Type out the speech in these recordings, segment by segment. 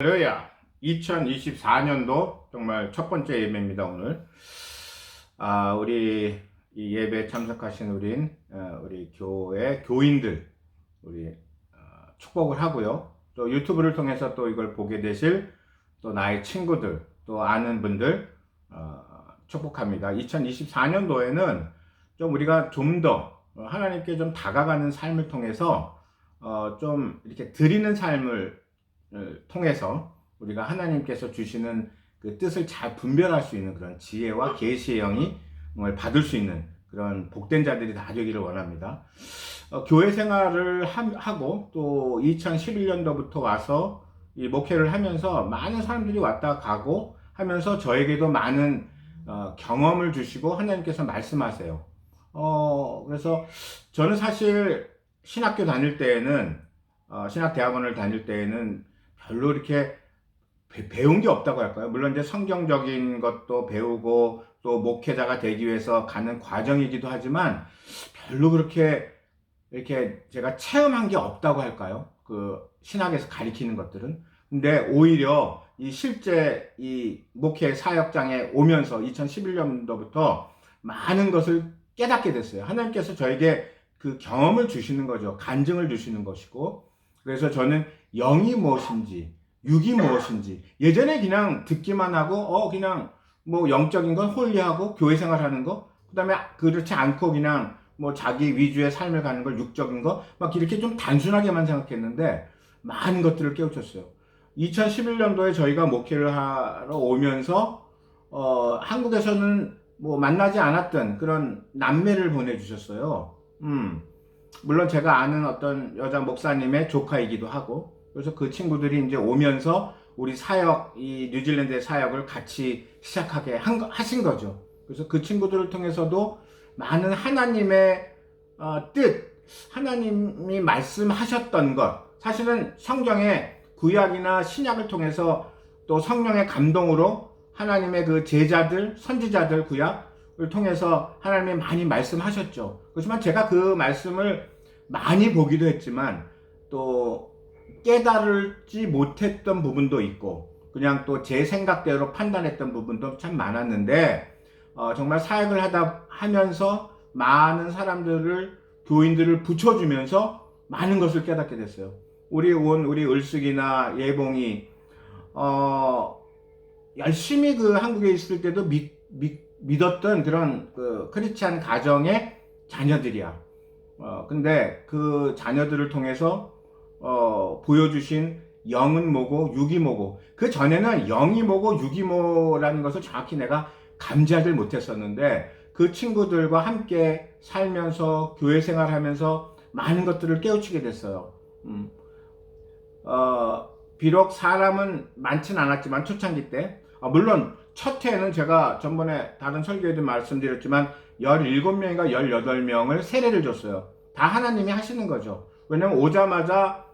할렐루야 2024년도 정말 첫 번째 예배입니다 오늘. 아 우리 이 예배 참석하신 우린 어, 우리 교회 교인들 우리 어, 축복을 하고요. 또 유튜브를 통해서 또 이걸 보게 되실 또 나의 친구들 또 아는 분들 어, 축복합니다. 2024년도에는 좀 우리가 좀 더 하나님께 좀 다가가는 삶을 통해서 어, 좀 이렇게 드리는 삶을 을 통해서 우리가 하나님께서 주시는 그 뜻을 잘 분별할 수 있는 그런 지혜와 계시의 영이 받을 수 있는 그런 복된 자들이 다 되기를 원합니다. 어, 교회 생활을 하, 고 또 2011년도부터 와서 이 목회를 하면서 많은 사람들이 왔다 가고 하면서 저에게도 많은 어, 경험을 주시고 하나님께서 말씀하세요. 어, 그래서 저는 사실 신학교 다닐 때에는 어, 신학대학원을 다닐 때에는 별로 이렇게 배, 운게 없다고 할까요? 물론 이제 성경적인 것도 배우고 또 목회자가 되기 위해서 가는 과정이기도 하지만 별로 그렇게 이렇게 제가 체험한 게 없다고 할까요? 그 신학에서 가리키는 것들은. 근데 오히려 이 실제 이 목회 사역장에 오면서 2011년도부터 많은 것을 깨닫게 됐어요. 하나님께서 저에게 그 경험을 주시는 거죠. 간증을 주시는 것이고. 그래서 저는 영이 무엇인지, 육이 무엇인지, 예전에 그냥 듣기만 하고, 어, 그냥 뭐 영적인 건 홀리하고 교회 생활하는 거, 그 다음에 그렇지 않고 그냥 뭐 자기 위주의 삶을 가는 걸 육적인 거, 막 이렇게 좀 단순하게만 생각했는데, 많은 것들을 깨우쳤어요. 2011년도에 저희가 목회를 하러 오면서, 어, 한국에서는 뭐 만나지 않았던 그런 남매를 보내주셨어요. 음. 물론 제가 아는 어떤 여자 목사님의 조카이기도 하고, 그래서 그 친구들이 이제 오면서 우리 사역, 이 뉴질랜드의 사역을 같이 시작하게 한, 하신 거죠. 그래서 그 친구들을 통해서도 많은 하나님의 어, 뜻, 하나님이 말씀하셨던 것, 사실은 성경의 구약이나 신약을 통해서 또 성령의 감동으로 하나님의 그 제자들, 선지자들 구약을 통해서 하나님이 많이 말씀하셨죠. 그렇지만 제가 그 말씀을 많이 보기도 했지만 또 깨달지 못했던 부분도 있고 그냥 또 제 생각대로 판단했던 부분도 참 많았는데 어, 정말 사역을 하다 하면서 많은 사람들을 교인들을 붙여주면서 많은 것을 깨닫게 됐어요. 우리 온 우리 을숙이나 예봉이 어, 열심히 그 한국에 있을 때도 믿, 믿, 믿었던 그런 그 크리스찬 가정의 자녀들이야. 어, 근데 그 자녀들을 통해서 어, 보여주신 영은 뭐고 육이 뭐고 그 전에는 영이 뭐고 육이 뭐라는 것을 정확히 내가 감지하지 못했었는데 그 친구들과 함께 살면서 교회 생활하면서 많은 것들을 깨우치게 됐어요. 음. 어, 비록 사람은 많진 않았지만 초창기 때 어, 물론 첫 해에는 제가 전번에 다른 설교에도 말씀드렸지만 17명인가 18명을 세례를 줬어요. 다 하나님이 하시는 거죠. 왜냐면 오자마자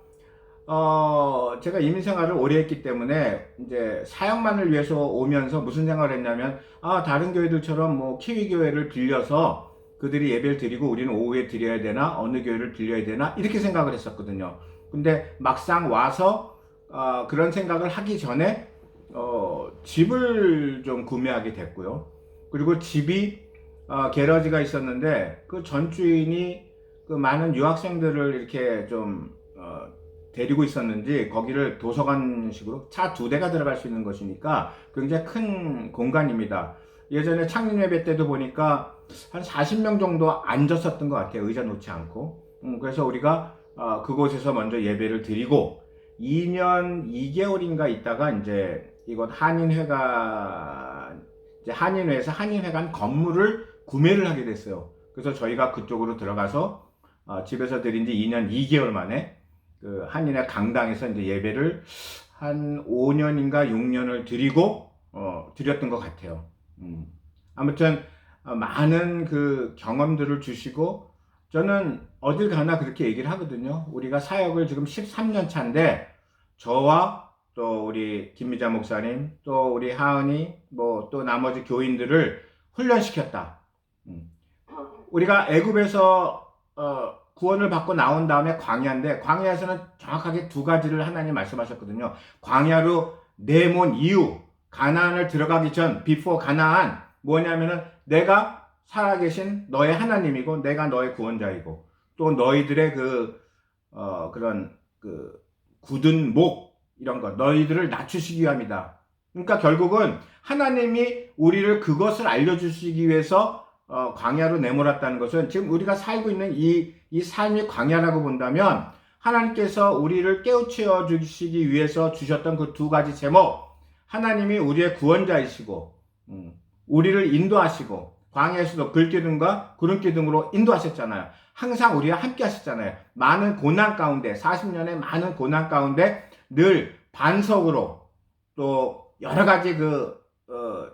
어, 제가 이민 생활을 오래 했기 때문에 이제 사역만을 위해서 오면서 무슨 생각을 했냐면 아, 다른 교회들처럼 뭐 키위 교회를 빌려서 그들이 예배를 드리고 우리는 오후에 드려야 되나 어느 교회를 빌려야 되나 이렇게 생각을 했었거든요. 근데 막상 와서 어, 그런 생각을 하기 전에 어, 집을 좀 구매하게 됐고요. 그리고 집이 어, 게러지가 있었는데 그 전 주인이 그 많은 유학생들을 이렇게 좀 어, 데리고 있었는지 거기를 도서관식으로 차 두 대가 들어갈 수 있는 것이니까 굉장히 큰 공간입니다. 예전에 창립 예배 때도 보니까 한 40명 정도 앉았었던 것 같아요. 의자 놓지 않고. 음, 그래서 우리가 어, 그곳에서 먼저 예배를 드리고 2년 2개월인가 있다가 이제 이곳 한인회관 이제 한인회에서 한인회관 건물을 구매를 하게 됐어요. 그래서 저희가 그쪽으로 들어가서 어, 집에서 드린 지 2년 2개월 만에 그 한인의 강당에서 이제 예배를 한 5년인가 6년을 드리고 어, 드렸던 것 같아요. 음. 아무튼 어, 많은 그 경험들을 주시고 저는 어딜 가나 그렇게 얘기를 하거든요. 우리가 사역을 지금 13년 차인데 저와 또 우리 김미자 목사님 또 우리 하은이 뭐 또 나머지 교인들을 훈련시켰다. 음. 우리가 애굽에서 어, 구원을 받고 나온 다음에 광야인데 광야에서는 정확하게 두 가지를 하나님 말씀하셨거든요. 광야로 내몬 이후 가나안을 들어가기 전 비포 가나안 뭐냐면은 내가 살아계신 너의 하나님이고 내가 너의 구원자이고 또 너희들의 그 어, 그런 그 굳은 목 이런 것 너희들을 낮추시기 위함이다. 그러니까 결국은 하나님이 우리를 그것을 알려주시기 위해서 어, 광야로 내몰았다는 것은 지금 우리가 살고 있는 이, 이 삶이 광야라고 본다면 하나님께서 우리를 깨우쳐 주시기 위해서 주셨던 그 두 가지 제목 하나님이 우리의 구원자이시고 음, 우리를 인도하시고 광야에서도 글기둥과 구름기둥으로 인도하셨잖아요. 항상 우리와 함께 하셨잖아요. 많은 고난 가운데 40년의 많은 고난 가운데 늘 반석으로 또 여러 가지 그, 어,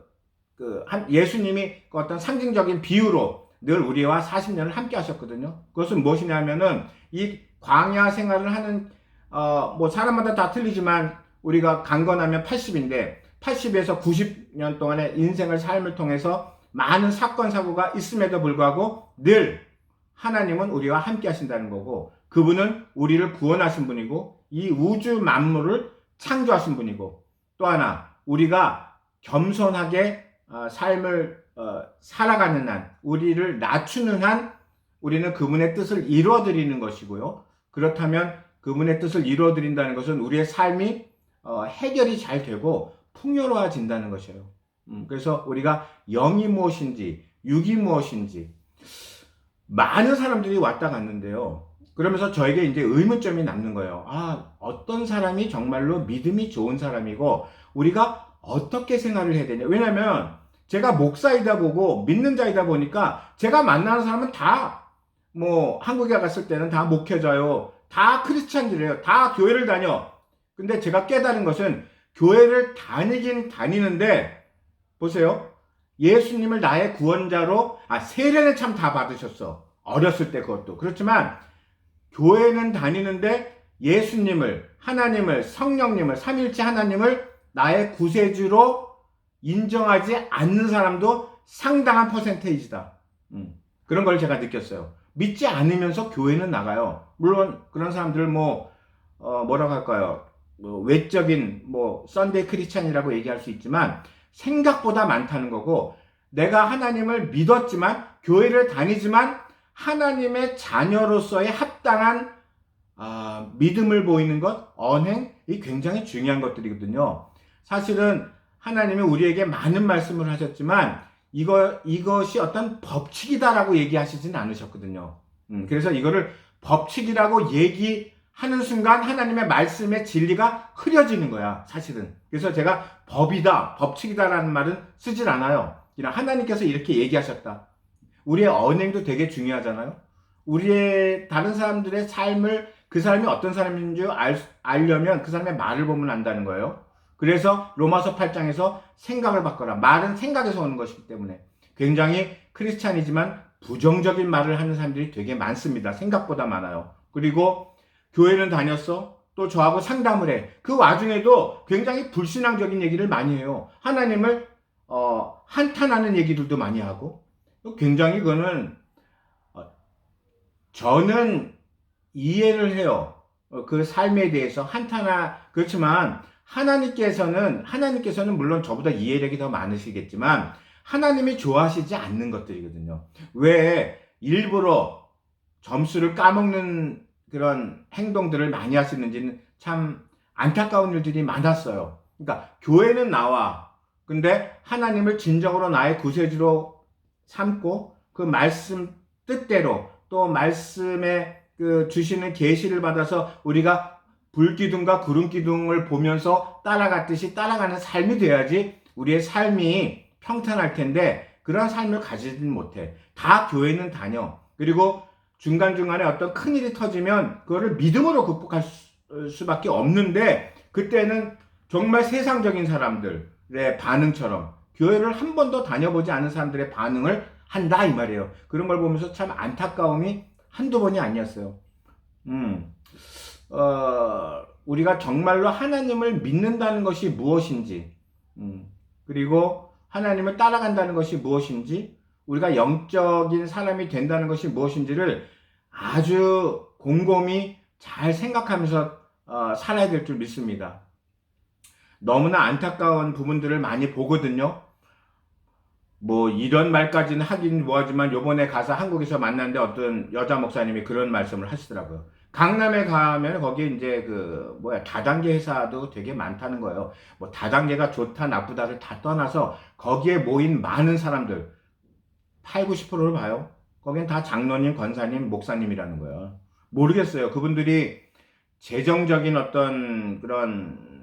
그, 한, 예수님이 그 어떤 상징적인 비유로 늘 우리와 40년을 함께 하셨거든요. 그것은 무엇이냐면은 이 광야 생활을 하는, 어, 뭐 사람마다 다 틀리지만 우리가 강건하면 80인데 80에서 90년 동안의 인생을 삶을 통해서 많은 사건, 사고가 있음에도 불구하고 늘 하나님은 우리와 함께 하신다는 거고 그분은 우리를 구원하신 분이고 이 우주 만물을 창조하신 분이고 또 하나 우리가 겸손하게 어, 삶을 어, 살아가는 한 우리를 낮추는 한 우리는 그분의 뜻을 이루어 드리는 것이고요. 그렇다면 그분의 뜻을 이루어 드린다는 것은 우리의 삶이 어, 해결이 잘 되고 풍요로워진다는 것이에요. 음, 그래서 우리가 영이 무엇인지 육이 무엇인지 많은 사람들이 왔다 갔는데요. 그러면서 저에게 이제 의문점이 남는 거예요. 아, 어떤 사람이 정말로 믿음이 좋은 사람이고 우리가 어떻게 생활을 해야 되냐. 왜냐면 제가 목사이다 보고 믿는 자이다 보니까 제가 만나는 사람은 다 뭐 한국에 갔을 때는 다 목회자요. 다 크리스찬들이에요. 다 교회를 다녀. 근데 제가 깨달은 것은 교회를 다니긴 다니는데 보세요. 예수님을 나의 구원자로 아 세례는 참 다 받으셨어. 어렸을 때 그것도. 그렇지만 교회는 다니는데 예수님을 하나님을 성령님을 삼일체 하나님을 나의 구세주로 인정하지 않는 사람도 상당한 퍼센테이지다. 음, 그런 걸 제가 느꼈어요. 믿지 않으면서 교회는 나가요. 물론 그런 사람들 뭐 어, 뭐라고 할까요? 뭐 외적인 뭐 썬데이 크리스찬이라고 얘기할 수 있지만 생각보다 많다는 거고 내가 하나님을 믿었지만 교회를 다니지만 하나님의 자녀로서의 합당한 아, 믿음을 보이는 것, 언행, 이 굉장히 중요한 것들이거든요. 사실은 하나님이 우리에게 많은 말씀을 하셨지만 이거 이것이 어떤 법칙이다라고 얘기하시진 않으셨거든요. 음, 그래서 이거를 법칙이라고 얘기하는 순간 하나님의 말씀의 진리가 흐려지는 거야, 사실은. 그래서 제가 법이다, 법칙이다라는 말은 쓰질 않아요. 그냥 하나님께서 이렇게 얘기하셨다. 우리의 언행도 되게 중요하잖아요. 우리의 다른 사람들의 삶을 그 사람이 어떤 사람인지 알, 알려면 그 사람의 말을 보면 안다는 거예요. 그래서 로마서 8장에서 생각을 바꿔라. 말은 생각에서 오는 것이기 때문에 굉장히 크리스찬이지만 부정적인 말을 하는 사람들이 되게 많습니다. 생각보다 많아요. 그리고 교회는 다녔어. 또 저하고 상담을 해. 그 와중에도 굉장히 불신앙적인 얘기를 많이 해요. 하나님을 어, 한탄하는 얘기들도 많이 하고 굉장히 그거는 어, 저는 이해를 해요. 어, 그 삶에 대해서 한탄하 그렇지만 하나님께서는 하나님께서는 물론 저보다 이해력이 더 많으시겠지만 하나님이 좋아하시지 않는 것들이거든요. 왜 일부러 점수를 까먹는 그런 행동들을 많이 하시는지는 참 안타까운 일들이 많았어요. 그러니까 교회는 나와. 근데 하나님을 진정으로 나의 구세주로 삼고 그 말씀 뜻대로 또 말씀에 그 주시는 계시를 받아서 우리가 불기둥과 구름기둥을 보면서 따라갔듯이 따라가는 삶이 돼야지 우리의 삶이 평탄할 텐데 그런 삶을 가지진 못해. 다 교회는 다녀. 그리고 중간중간에 어떤 큰일이 터지면 그거를 믿음으로 극복할 수, 수밖에 없는데 그때는 정말 세상적인 사람들의 반응처럼 교회를 한 번도 다녀보지 않은 사람들의 반응을 한다 이 말이에요. 그런 걸 보면서 참 안타까움이 한두 번이 아니었어요. 음. 어, 우리가 정말로 하나님을 믿는다는 것이 무엇인지, 음, 그리고 하나님을 따라간다는 것이 무엇인지, 우리가 영적인 사람이 된다는 것이 무엇인지를 아주 곰곰이 잘 생각하면서 어, 살아야 될 줄 믿습니다. 너무나 안타까운 부분들을 많이 보거든요. 뭐 이런 말까지는 하긴 뭐하지만 요번에 가서 한국에서 만났는데 어떤 여자 목사님이 그런 말씀을 하시더라고요. 강남에 가면 거기 이제 그 뭐야 다단계 회사도 되게 많다는 거예요. 뭐 다단계가 좋다 나쁘다를 다 떠나서 거기에 모인 많은 사람들 8, 90%를 봐요. 거긴 다 장로님, 권사님, 목사님이라는 거예요. 모르겠어요. 그분들이 재정적인 어떤 그런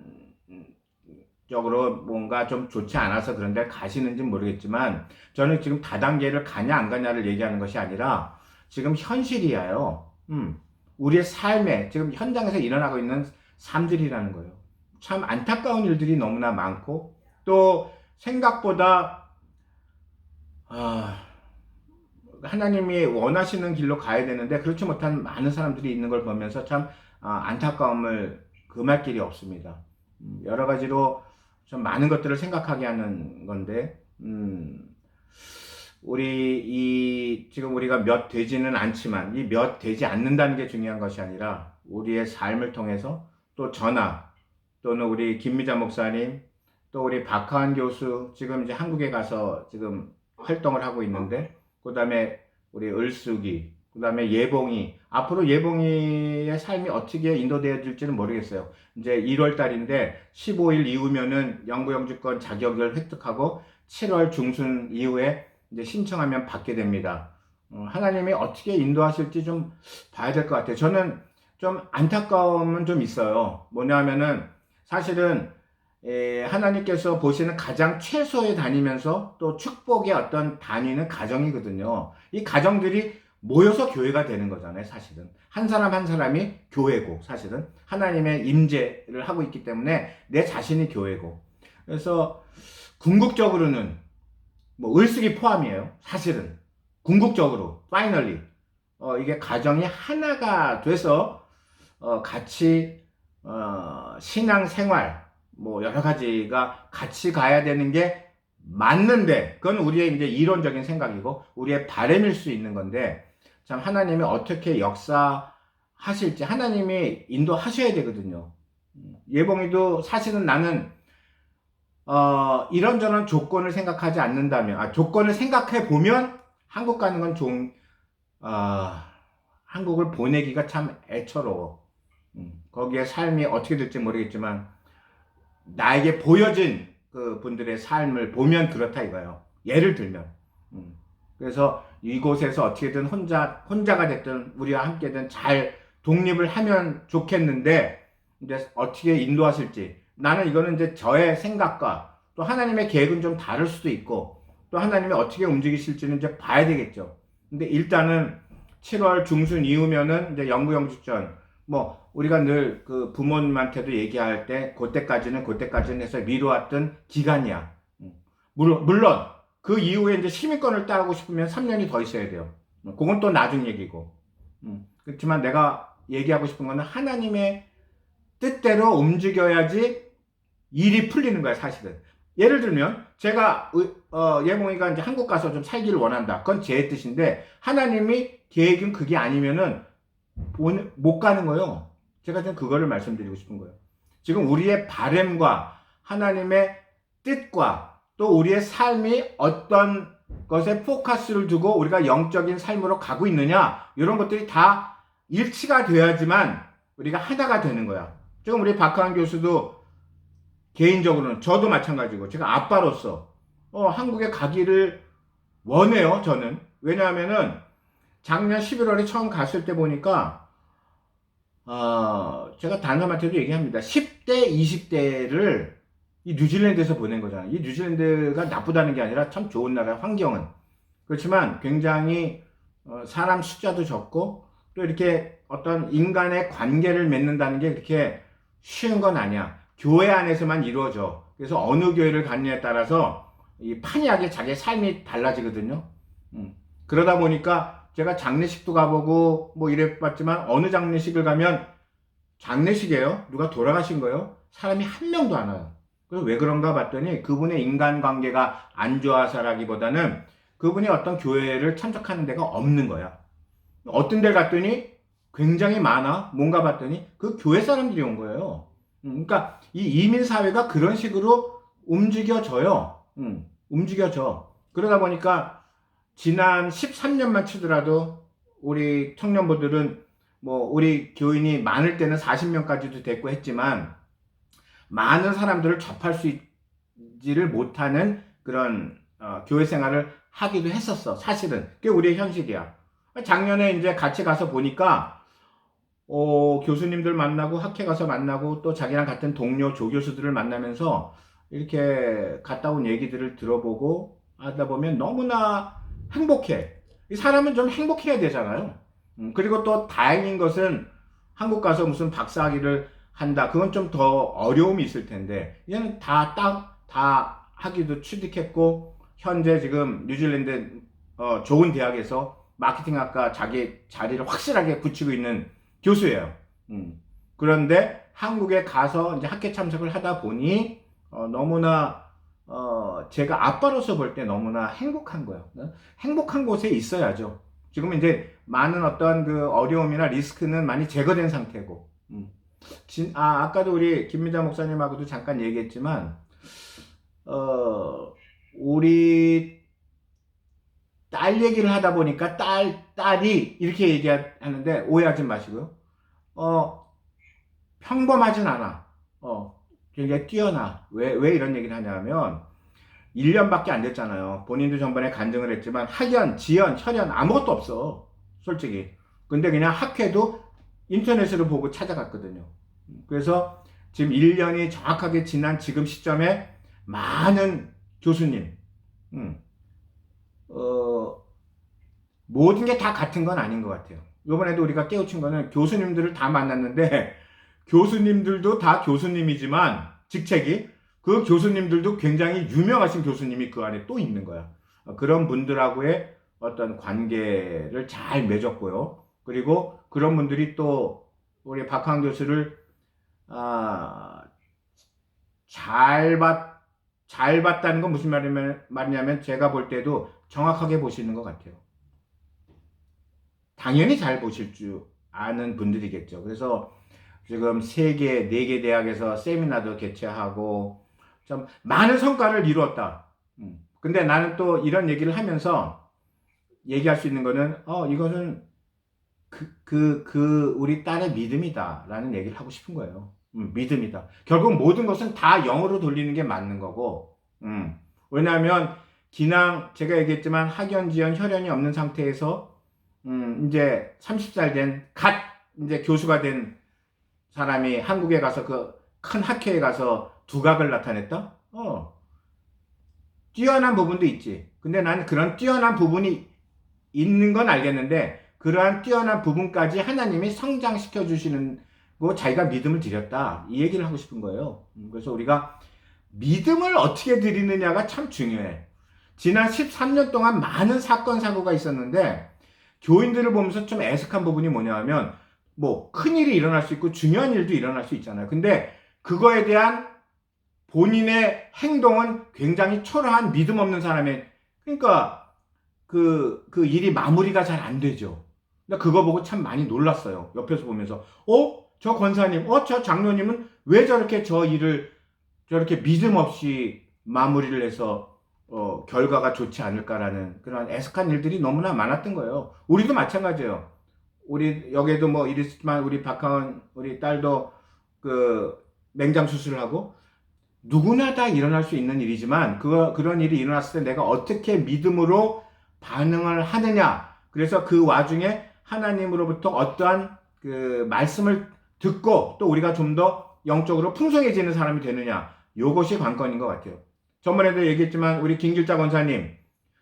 적으로 뭔가 좀 좋지 않아서 그런데 가시는지 모르겠지만 저는 지금 다단계를 가냐 안 가냐를 얘기하는 것이 아니라 지금 현실이에요. 음, 우리의 삶에 지금 현장에서 일어나고 있는 삶들이라는 거예요. 참 안타까운 일들이 너무나 많고 또 생각보다 아, 하나님이 원하시는 길로 가야 되는데 그렇지 못한 많은 사람들이 있는 걸 보면서 참 아, 안타까움을 금할 길이 없습니다. 음, 여러 가지로 좀 많은 것들을 생각하게 하는 건데, 음, 우리 이 지금 우리가 몇 되지는 않지만 이 몇 되지 않는다는 게 중요한 것이 아니라 우리의 삶을 통해서 또 전하 또는 우리 김미자 목사님 또 우리 박하한 교수 지금 이제 한국에 가서 지금 활동을 하고 있는데 그다음에 우리 을숙이 그 다음에 예봉이 앞으로 예봉이의 삶이 어떻게 인도되어질지는 모르겠어요. 이제 1월 달인데 15일 이후면은 영구 영주권 자격을 획득하고 7월 중순 이후에 이제 신청하면 받게 됩니다. 어, 하나님이 어떻게 인도하실지 좀 봐야 될 것 같아요. 저는 좀 안타까움은 좀 있어요. 뭐냐면은 사실은 에, 하나님께서 보시는 가장 최소에 다니면서 또 축복의 어떤 단위는 가정이거든요. 이 가정들이 모여서 교회가 되는 거잖아요, 사실은. 한 사람 한 사람이 교회고, 사실은. 하나님의 임재를 하고 있기 때문에 내 자신이 교회고. 그래서 궁극적으로는 뭐 을숙이 포함이에요. 사실은. 궁극적으로, 파이널리. 어, 이게 가정이 하나가 돼서 어, 같이 어, 신앙 생활 뭐 여러 가지가 같이 가야 되는 게 맞는데 그건 우리의 이제 이론적인 생각이고 우리의 바램일 수 있는 건데 참 하나님이 어떻게 역사하실지 하나님이 인도하셔야 되거든요. 예봉이도 사실은 나는 어, 이런저런 조건을 생각하지 않는다면 아, 조건을 생각해 보면 한국 가는 건 좀 어, 한국을 보내기가 참 애처로워. 음, 거기에 삶이 어떻게 될지 모르겠지만 나에게 보여진 그 분들의 삶을 보면 그렇다 이거예요. 예를 들면. 음, 그래서 이곳에서 어떻게든 혼자, 혼자가 됐든 우리와 함께든 잘 독립을 하면 좋겠는데, 이제 어떻게 인도하실지. 나는 이거는 이제 저의 생각과 또 하나님의 계획은 좀 다를 수도 있고, 또 하나님이 어떻게 움직이실지는 이제 봐야 되겠죠. 근데 일단은 7월 중순 이후면은 이제 영구 영주전, 뭐, 우리가 늘 그 부모님한테도 얘기할 때, 그때까지는, 그때까지는 해서 미뤄왔던 기간이야. 음. 물론, 물론, 그 이후에 이제 시민권을 따고 싶으면 3년이 더 있어야 돼요. 그건 또 나중 얘기고. 음, 그렇지만 내가 얘기하고 싶은 거는 하나님의 뜻대로 움직여야지 일이 풀리는 거야, 사실은. 예를 들면, 제가, 어, 예몽이가 이제 한국 가서 좀 살기를 원한다. 그건 제 뜻인데, 하나님이 계획은 그게 아니면은, 못 가는 거예요. 제가 지금 그거를 말씀드리고 싶은 거예요. 지금 우리의 바램과 하나님의 뜻과 또 우리의 삶이 어떤 것에 포커스를 두고 우리가 영적인 삶으로 가고 있느냐 이런 것들이 다 일치가 돼야지만 우리가 하나가 되는 거야. 지금 우리 박하은 교수도 개인적으로는 저도 마찬가지고 제가 아빠로서 어, 한국에 가기를 원해요. 저는 왜냐하면은 작년 11월에 처음 갔을 때 보니까 어, 제가 단감한테도 얘기합니다. 10대, 20대를 이 뉴질랜드에서 보낸 거잖아요. 이 뉴질랜드가 나쁘다는 게 아니라 참 좋은 나라 환경은. 그렇지만 굉장히 어, 사람 숫자도 적고 또 이렇게 어떤 인간의 관계를 맺는다는 게 그렇게 쉬운 건 아니야. 교회 안에서만 이루어져. 그래서 어느 교회를 갔냐에 따라서 이 판이하게 자기의 삶이 달라지거든요. 음. 그러다 보니까 제가 장례식도 가보고 뭐 이래 봤지만 어느 장례식을 가면 장례식이에요. 누가 돌아가신 거예요. 사람이 한 명도 안 와요. 그래서 왜 그런가 봤더니 그분의 인간관계가 안 좋아서라기보다는 그분이 어떤 교회를 참석하는 데가 없는 거야. 어떤 데 갔더니 굉장히 많아. 뭔가 봤더니 그 교회 사람들이 온 거예요. 음, 그러니까 이 이민 사회가 그런 식으로 움직여져요. 음, 움직여져. 그러다 보니까 지난 13년만 치더라도 우리 청년부들은 뭐 우리 교인이 많을 때는 40명까지도 됐고 했지만 많은 사람들을 접할 수 있지를 못하는 그런 어, 교회 생활을 하기도 했었어. 사실은 그게 우리의 현실이야. 작년에 이제 같이 가서 보니까 어, 교수님들 만나고 학회 가서 만나고 또 자기랑 같은 동료 조교수들을 만나면서 이렇게 갔다 온 얘기들을 들어보고 하다 보면 너무나 행복해. 이 사람은 좀 행복해야 되잖아요. 음, 그리고 또 다행인 것은 한국 가서 무슨 박사학위를 한다. 그건 좀 더 어려움이 있을 텐데 이제는 다 딱 다 하기도 취득했고 현재 지금 뉴질랜드 어, 좋은 대학에서 마케팅학과 자기 자리를 확실하게 굳히고 있는 교수예요. 음. 그런데 한국에 가서 이제 학회 참석을 하다 보니 어, 너무나 어, 제가 아빠로서 볼 때 너무나 행복한 거예요. 행복한 곳에 있어야죠. 지금 이제 많은 어떤 그 어려움이나 리스크는 많이 제거된 상태고. 음. 진, 아, 아까도 우리 김민자 목사님하고도 잠깐 얘기했지만, 어, 우리 딸 얘기를 하다 보니까 딸, 딸이 이렇게 얘기하는데 오해하지 마시고요. 어, 평범하진 않아. 어, 굉장히 뛰어나. 왜, 왜 이런 얘기를 하냐면, 1년밖에 안 됐잖아요. 본인도 전번에 간증을 했지만, 학연, 지연, 혈연, 아무것도 없어. 솔직히. 근데 그냥 학회도 인터넷으로 보고 찾아갔거든요. 그래서 지금 1년이 정확하게 지난 지금 시점에 많은 교수님, 음, 어, 모든 게 다 같은 건 아닌 것 같아요. 이번에도 우리가 깨우친 거는 교수님들을 다 만났는데, 교수님들도 다 교수님이지만, 직책이, 그 교수님들도 굉장히 유명하신 교수님이 그 안에 또 있는 거야. 그런 분들하고의 어떤 관계를 잘 맺었고요. 그리고 그런 분들이 또 우리 박항 교수를 아, 잘 봤, 잘 봤다는 건 무슨 말이냐면, 말이냐면 제가 볼 때도 정확하게 보시는 것 같아요. 당연히 잘 보실 줄 아는 분들이겠죠. 그래서 지금 세 개, 네 개 대학에서 세미나도 개최하고 좀 많은 성과를 이루었다. 음. 근데 나는 또 이런 얘기를 하면서 얘기할 수 있는 거는 어 이것은 그, 그, 그, 우리 딸의 믿음이다. 라는 얘기를 하고 싶은 거예요. 음, 믿음이다. 결국 모든 것은 다 영으로 돌리는 게 맞는 거고, 음, 왜냐하면, 기낭, 제가 얘기했지만, 학연, 지연, 혈연이 없는 상태에서, 음, 이제 30살 된, 갓, 이제 교수가 된 사람이 한국에 가서 그 큰 학회에 가서 두각을 나타냈다? 어. 뛰어난 부분도 있지. 근데 나는 그런 뛰어난 부분이 있는 건 알겠는데, 그러한 뛰어난 부분까지 하나님이 성장시켜 주시는 거 자기가 믿음을 드렸다. 이 얘기를 하고 싶은 거예요. 음, 그래서 우리가 믿음을 어떻게 드리느냐가 참 중요해. 지난 13년 동안 많은 사건, 사고가 있었는데, 교인들을 보면서 좀 애석한 부분이 뭐냐 하면, 뭐, 큰 일이 일어날 수 있고, 중요한 일도 일어날 수 있잖아요. 근데, 그거에 대한 본인의 행동은 굉장히 초라한 믿음 없는 사람의, 그러니까, 그, 그 일이 마무리가 잘 안 되죠. 나 그거 보고 참 많이 놀랐어요. 옆에서 보면서. 어? 저 권사님, 어? 저 장로님은 왜 저렇게 저 일을 저렇게 믿음 없이 마무리를 해서, 어, 결과가 좋지 않을까라는 그런 애석한 일들이 너무나 많았던 거예요. 우리도 마찬가지예요. 우리, 여기에도 뭐 이랬지만 우리 박하원, 우리 딸도 그 맹장 수술을 하고 누구나 다 일어날 수 있는 일이지만 그, 그런 일이 일어났을 때 내가 어떻게 믿음으로 반응을 하느냐. 그래서 그 와중에 하나님으로부터 어떠한 그 말씀을 듣고 또 우리가 좀 더 영적으로 풍성해지는 사람이 되느냐. 요것이 관건인 것 같아요. 전번에도 얘기했지만 우리 김길자 권사님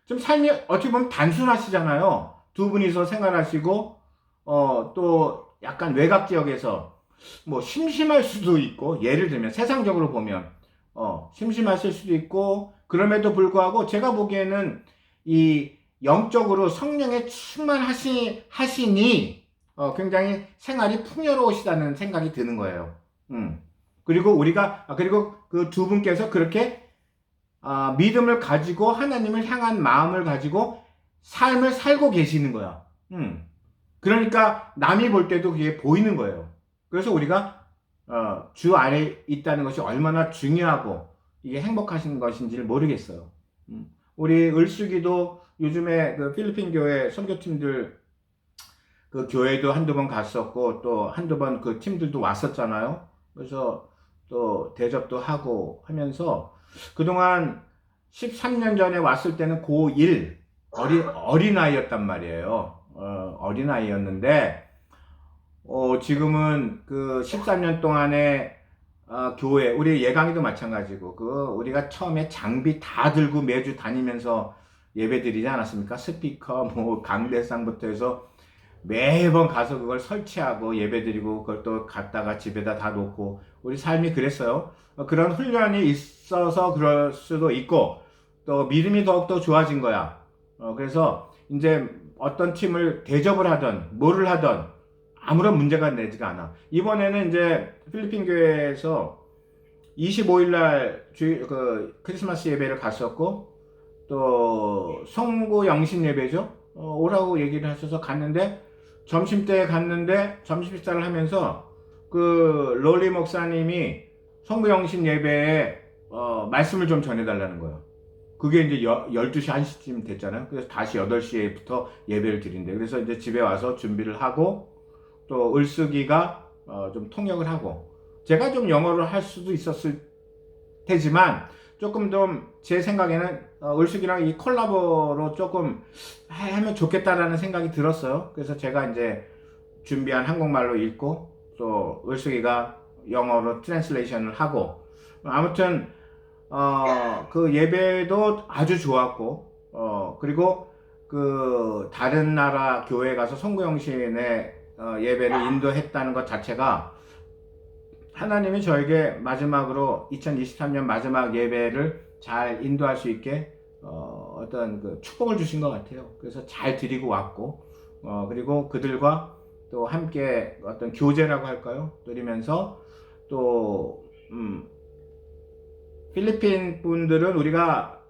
좀 삶이 어떻게 보면 단순하시잖아요. 두 분이서 생활하시고 어 또 약간 외곽 지역에서 뭐 심심할 수도 있고 예를 들면 세상적으로 보면 어 심심하실 수도 있고 그럼에도 불구하고 제가 보기에는 이 영적으로 성령에 충만하시 하시니 어, 굉장히 생활이 풍요로우시다는 생각이 드는 거예요. 음. 그리고 우리가 아, 그리고 그 두 분께서 그렇게 아, 믿음을 가지고 하나님을 향한 마음을 가지고 삶을 살고 계시는 거야. 음. 그러니까 남이 볼 때도 그게 보이는 거예요. 그래서 우리가 어, 주 안에 있다는 것이 얼마나 중요하고 이게 행복하신 것인지를 모르겠어요. 음. 우리 을수기도 요즘에 그 필리핀 교회 선교팀들 그 교회도 한두 번 갔었고 또 한두 번 그 팀들도 왔었잖아요. 그래서 또 대접도 하고 하면서 그동안 13년 전에 왔을 때는 고1 어린, 어린아이였단 말이에요. 어, 어린아이였는데 어, 지금은 그 13년 동안에 어, 교회, 우리 예강이도 마찬가지고, 그, 우리가 처음에 장비 다 들고 매주 다니면서 예배 드리지 않았습니까? 스피커, 뭐, 강대상부터 해서 매번 가서 그걸 설치하고 예배 드리고, 그걸 또 갖다가 집에다 다 놓고, 우리 삶이 그랬어요. 어, 그런 훈련이 있어서 그럴 수도 있고, 또 믿음이 더욱더 좋아진 거야. 어, 그래서 이제 어떤 팀을 대접을 하던, 뭐를 하던, 아무런 문제가 되지가 않아. 이번에는 이제 필리핀 교회에서 25일 날 주, 그 크리스마스 예배를 갔었고 또 성구 영신 예배죠. 어, 오라고 얘기를 하셔서 갔는데 점심 때 갔는데 점심 식사를 하면서 그 롤리 목사님이 성구 영신 예배에 어, 말씀을 좀 전해달라는 거예요. 그게 이제 여, 12시 1시쯤 됐잖아요. 그래서 다시 8시에부터 예배를 드린대. 그래서 이제 집에 와서 준비를 하고 또 을쓰기가 어, 좀 통역을 하고 제가 좀 영어를 할 수도 있었을 테지만 조금 좀 제 생각에는 어, 을쓰기랑 이 콜라보로 조금 하- 하면 좋겠다라는 생각이 들었어요. 그래서 제가 이제 준비한 한국말로 읽고 또 을쓰기가 영어로 트랜슬레이션을 하고 아무튼 어, 그 예배도 아주 좋았고 어, 그리고 그 다른 나라 교회 가서 송구영신의 어, 예배를 인도했다는 것 자체가 하나님이 저에게 마지막으로 2023년 마지막 예배를 잘 인도할 수 있게 어, 어떤 그 축복을 주신 것 같아요. 그래서 잘 드리고 왔고 어, 그리고 그들과 또 함께 어떤 교제라고 할까요? 드리면서 또 음, 필리핀 분들은 우리가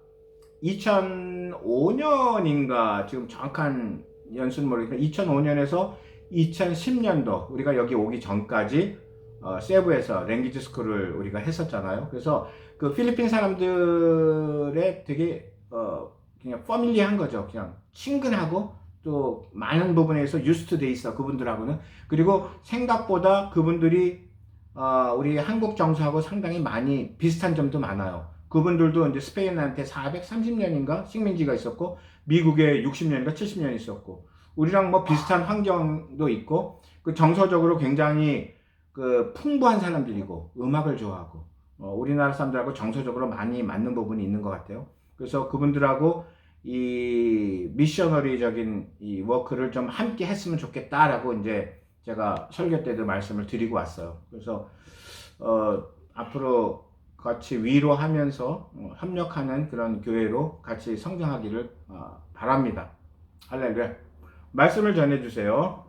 2005년인가 지금 정확한 연수는 모르겠지만 2005년에서 2010년도 우리가 여기 오기 전까지 어, 세부에서 랭귀지 스쿨을 우리가 했었잖아요. 그래서 그 필리핀 사람들의 되게 어, 그냥 퍼밀리한 거죠. 그냥 친근하고 또 많은 부분에서 유스트 돼 있어 그분들하고는 그리고 생각보다 그분들이 어, 우리 한국 정서하고 상당히 많이 비슷한 점도 많아요. 그분들도 이제 스페인한테 430년인가 식민지가 있었고 미국에 60년인가 70년 있었고 우리랑 뭐 비슷한 환경도 있고 그 정서적으로 굉장히 그 풍부한 사람들이고 음악을 좋아하고 어, 우리나라 사람들하고 정서적으로 많이 맞는 부분이 있는 것 같아요. 그래서 그분들하고 이 미셔너리적인 이 워크를 좀 함께 했으면 좋겠다라고 이제 제가 설교 때도 말씀을 드리고 왔어요. 그래서 어, 앞으로 같이 위로하면서 어, 협력하는 그런 교회로 같이 성장하기를 어, 바랍니다. 할렐루야. 말씀을 전해주세요.